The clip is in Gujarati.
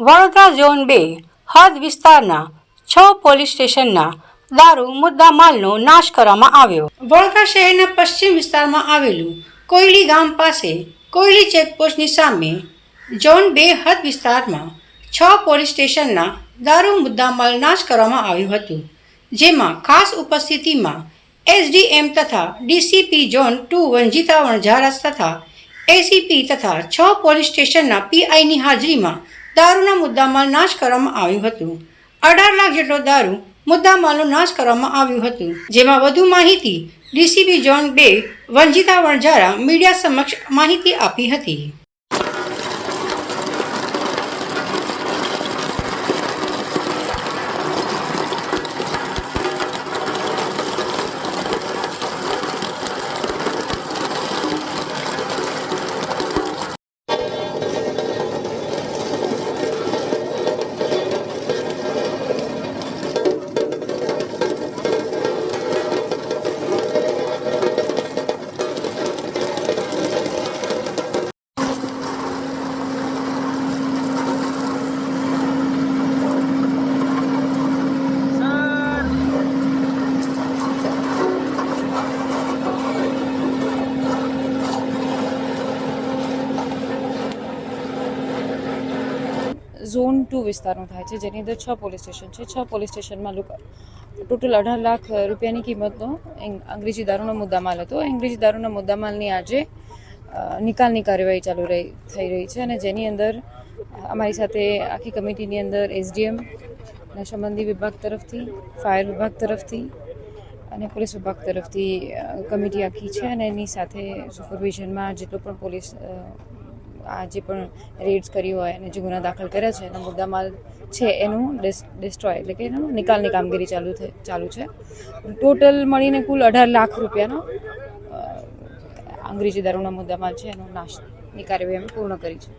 વડોદરા ઝોન બે, હદ વિસ્તારના છ પોલીસ સ્ટેશનના દારૂ મુદ્દા માલનો નાશ કરવામાં આવ્યો. વડોદરા શહેરના પશ્ચિમ વિસ્તારમાં આવેલું કોયલી ગામ પાસે કોયલી ચેકપોસ્ટની સામે ઝોન બે, હદ વિસ્તારમાં છ પોલીસ સ્ટેશનના દારૂ મુદ્દામાલ નાશ કરવામાં આવ્યું હતું, જેમાં ખાસ ઉપસ્થિતિમાં એસડીએમ તથા ડીસીપી ઝોન ટુ, વંજિતા વણઝારસ તથા એસીપી તથા છ પોલીસ સ્ટેશનના પીઆઈની હાજરીમાં દારૂના મુદ્દામાલ નાશ કરવામાં આવ્યું હતું. અઢાર લાખ જેટલો દારૂ મુદ્દામાલનો નાશ કરવામાં આવ્યું હતું. જેમાં વધુ માહિતી ડીસીપી ઝોન બે, વંજિતા વણઝારા મીડિયા સમક્ષ માહિતી આપી હતી. ઝોન ટુ વિસ્તારનું થાય છે, જેની અંદર છ પોલીસ સ્ટેશન છે. છ પોલીસ સ્ટેશનમાં લોકો, ટોટલ અઢાર લાખ રૂપિયાની કિંમતનો અંગ્રેજી દારૂનો મુદ્દામાલ હતો. અંગ્રેજી દારૂના મુદ્દામાલની આજે નિકાલની કાર્યવાહી ચાલુ રહી, થઈ રહી છે અને જેની અંદર, અમારી સાથે આખી કમિટીની અંદર એસડીએમ નશાબંધી વિભાગ તરફથી, ફાયર વિભાગ તરફથી અને પોલીસ વિભાગ તરફથી કમિટી આખી છે અને એની સાથે સુપરવિઝનમાં જેટલો પણ પોલીસ આ જે પણ રેડ્સ કરી હોય અને જે ગુના દાખલ કર્યા છે, એના મુદ્દામાલ છે એનું ડિસ્ટ્રોય એટલે કે એનો નિકાલની કામગીરી ચાલુ ચાલુ છે. ટોટલ મળીને કુલ અઢાર લાખ રૂપિયાનો અંગ્રેજી દારૂના મુદ્દામાલ છે, એનો નાશની કાર્યવાહી અમે પૂર્ણ કરી છે.